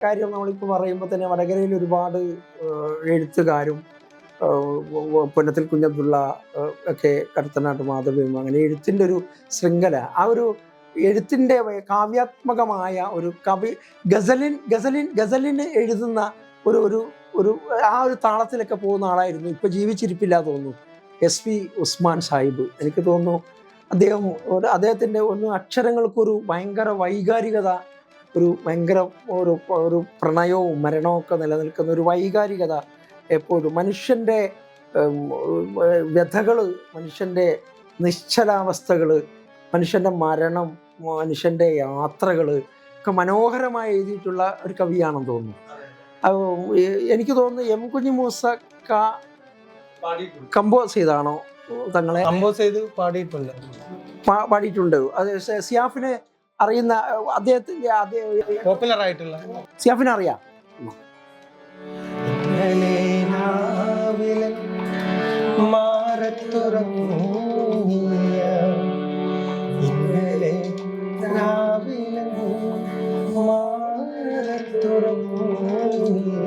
കാര്യം നമ്മളിപ്പോൾ പറയുമ്പോൾ തന്നെ വടകരയിൽ ഒരുപാട് എഴുത്തുകാരും പൊന്നത്തിൽ കുഞ്ഞബ്ദുള്ള ഒക്കെ കടത്തനാട്ട് മാധവിയും അങ്ങനെ എഴുത്തിന്റെ ഒരു ശൃംഖല ആ ഒരു എഴുത്തിന്റെ കാവ്യാത്മകമായ ഒരു കവി ഗസലിൻ ഗസലിൻ ഗസലിന് എഴുതുന്ന ഒരു ഒരു ഒരു ആ ഒരു താളത്തിലൊക്കെ പോകുന്ന ആളായിരുന്നു. ഇപ്പൊ ജീവിച്ചിരിപ്പില്ല തോന്നുന്നു. S P Usman Sahib. എനിക്ക് തോന്നുന്നു അദ്ദേഹം അദ്ദേഹത്തിന്റെ ഒന്ന് അക്ഷരങ്ങൾക്കൊരു ഭയങ്കര വൈകാരികത ഒരു ഭയങ്കര ഒരു ഒരു പ്രണയവും മരണവും ഒക്കെ നിലനിൽക്കുന്ന ഒരു വൈകാരികത എപ്പോഴും. മനുഷ്യന്റെ വ്യഥകൾ മനുഷ്യന്റെ നിശ്ചലാവസ്ഥകൾ മനുഷ്യന്റെ മരണം മനുഷ്യന്റെ യാത്രകൾ ഒക്കെ മനോഹരമായി എഴുതിയിട്ടുള്ള ഒരു കവിയാണെന്ന് തോന്നുന്നു. എനിക്ക് തോന്നുന്നു എം കുഞ്ഞി മൂസ കമ്പോസ് ചെയ്താണോ തങ്ങളെ? കമ്പോസ് ചെയ്ത് പാടിയിട്ടുണ്ട്. പാടിയിട്ടുണ്ട്. അത് സിയാഫിനെ അറിയുന്ന അദ്ദേഹത്തിന്റെ അദ്ദേഹം പോപ്പുലർ ആയിട്ടുള്ള സിയാഫിനെ അറിയാം. ഇന്നലെ രാവിലെ മാറത്തുറങ്ങിയ ഇന്നലെ രാവിലെ മാറത്തുറങ്ങിയ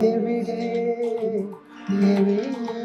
every day, every day.